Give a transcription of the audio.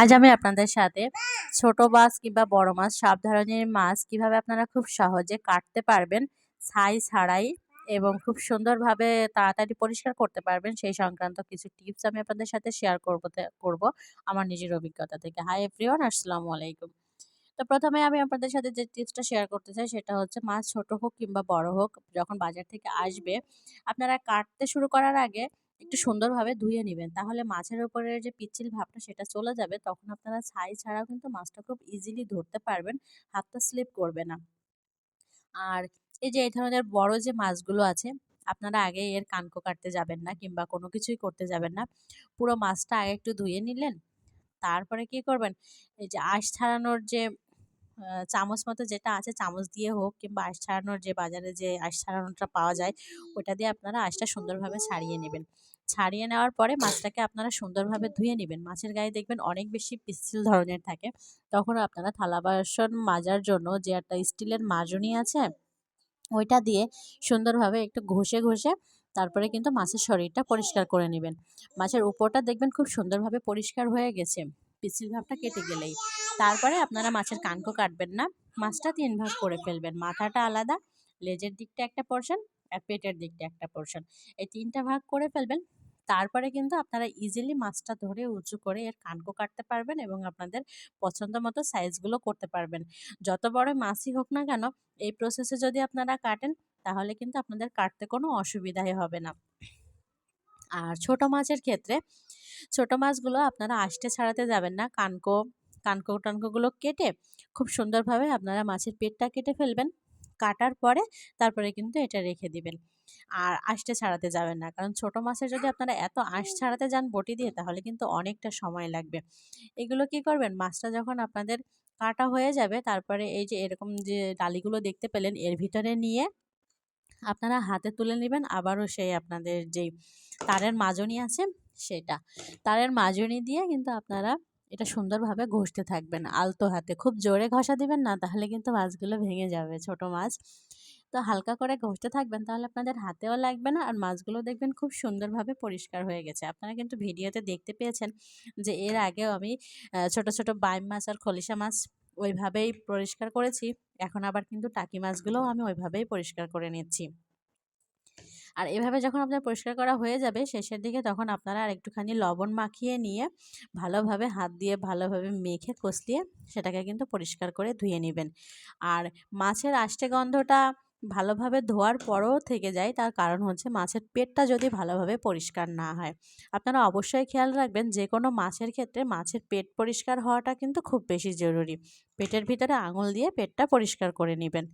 আজ আমি আপনাদের সাথে ছোট মাছ কিংবা বড় মাছ, সব ধরনের মাছ কীভাবে আপনারা খুব সহজে কাটতে পারবেন ছাই ছাড়াই এবং খুব সুন্দরভাবে তাড়াতাড়ি পরিষ্কার করতে পারবেন, সেই সংক্রান্ত কিছু টিপস আমি আপনাদের সাথে শেয়ার করব করব আমার নিজের অভিজ্ঞতা থেকে। হাই এভরিওয়ান আসসালামু আলাইকুম। তো প্রথমে আমি আপনাদের সাথে যে টিপসটা শেয়ার করতে চাই, সেটা হচ্ছে মাছ ছোট হোক কিংবা বড় হোক, যখন বাজার থেকে আসবে, আপনারা কাটতে শুরু করার আগে একটু সুন্দরভাবে ধুয়ে নিবেন। তাহলে মাছের উপরের যে পিচ্ছিল ভাবটা সেটা চলে যাবে। তখন আপনারা ছাই ছাড়াও কিন্তু মাছটা খুব ইজিলি ধরতে পারবেন। হাতটা স্লিপ করবে না। আর এই যে এই ধরনের বড় যে মাছগুলো আছে, আপনারা আগে এর কানকো কাটতে যাবেন না কিংবা কোনো কিছুই করতে যাবেন না। পুরো মাছটা আগে একটু ধুয়ে নিলেন। তারপরে কি করবেন? এই যে আঁশ ছাড়ানোর যে চামচ মতো যেটা আছে চামচ দিয়ে হোক কিংবা আঁশ ছাড়ানোর যে বাজারে যে আঁশ ছাড়ানোটা পাওয়া যায়, ওটা দিয়ে আপনারা আঁশটা সুন্দরভাবে ছাড়িয়ে নেবেন। ছাড়িয়ে নেওয়ার পরে মাছটাকে আপনারা সুন্দরভাবে ধুয়ে নেবেন। মাছের গায়ে দেখবেন অনেক বেশি পিচ্ছিল ধরনের থাকে। তখন আপনারা থালা বাসন মাজার জন্য যে একটা স্টিলের মাজনি আছে, ওইটা দিয়ে সুন্দরভাবে একটু ঘষে ঘষে তারপরে কিন্তু মাছের শরীরটা পরিষ্কার করে নেবেন। মাছের উপরটা দেখবেন খুব সুন্দরভাবে পরিষ্কার হয়ে গেছে। পিছিল ভাবটা কেটে গেলেই। তারপরে আপনারা মাছের কানকো কাটবেন না। মাছটা তিন ভাগ করে ফেলবেন। মাথাটা আলাদা, লেজের দিকটা একটা পোর্শন আর পেটের দিকটা একটা পোর্শন এই তিনটা ভাগ করে ফেলবেন। তারপরে কিন্তু আপনারা ইজিলি মাছটা ধরে উঁচু করে এর কানকো কাটতে পারবেন এবং আপনাদের পছন্দ মতো সাইজগুলো করতে পারবেন। যত বড় মাছই হোক না কেন, এই প্রসেসে যদি আপনারা কাটেন, তাহলে কিন্তু আপনাদের কাটতে কোনো অসুবিধাই হবে না। আর ছোট মাছের ক্ষেত্রে, ছোট মাছগুলো আপনারা আষ্টে ছাড়াতে যাবেন না। কানকো কানকো টানকোগুলো কেটে খুব সুন্দরভাবে আপনারা মাছের পেটটা কেটে ফেলবেন। কাটার পরে তারপরে কিন্তু এটা রেখে দিবেন। আর আঁশটা ছাড়াতে যাবেন না। কারণ ছোট মাছের যদি আপনারা এত আঁশ ছাড়াতে যান বটি দিয়ে, তাহলে কিন্তু অনেকটা সময় লাগবে। এগুলো কি করবেন? মাছটা যখন আপনাদের কাটা হয়ে যাবে, তারপরে এই যে এরকম যে ডালিগুলো দেখতে পেলেন, এর ভিতরে নিয়ে আপনারা হাতে তুলে নেবেন। আবারও সেই আপনাদের যেই তারের মাজনি আছে, সেটা। তারের মাজনি দিয়ে কিন্তু আপনারা এটা সুন্দরভাবে ঘষতে থাকবেন আলতো হাতে। খুব জোরে ঘষা দিবেন না, তাহলে কিন্তু মাছগুলো ভেঙে যাবে ছোট মাছ। তো হালকা করে ঘষতে থাকবেন, তাহলে আপনাদের হাতেও লাগবে না, আর মাছগুলো দেখবেন খুব সুন্দরভাবে পরিষ্কার হয়ে গেছে। আপনারা কিন্তু ভিডিওতে দেখতে পেয়েছেন যে এর আগেও আমি ছোট ছোট বাইম মাছ আর খলিশা মাছ ওইভাবেই পরিষ্কার করেছি। এখন আবার কিন্তু টাকি মাছগুলোও আমি ওইভাবেই পরিষ্কার করে নিচ্ছি। আর এভাবে যখন আপনার পরিষ্কার করা হয়ে যাবে শেষের দিকে তখন আপনারা আর একটুখানি লবণ মাখিয়ে নিয়ে ভালোভাবে হাত দিয়ে ভালোভাবে মেখে কষলিয়ে সেটাকে কিন্তু পরিষ্কার করে ধুয়ে নেবেন। আর মাছের আষ্টে গন্ধটা ভালোভাবে ধোয়ার পরও থেকে যায়, তার কারণ হচ্ছে মাছের পেটটা যদি ভালোভাবে পরিষ্কার না হয়। আপনারা অবশ্যই খেয়াল রাখবেন যে কোনো মাছের ক্ষেত্রে মাছের পেট পরিষ্কার হওয়াটা কিন্তু খুব বেশি জরুরি। পেটের ভিতরে আঙুল দিয়ে পেটটা পরিষ্কার করে নেবেন।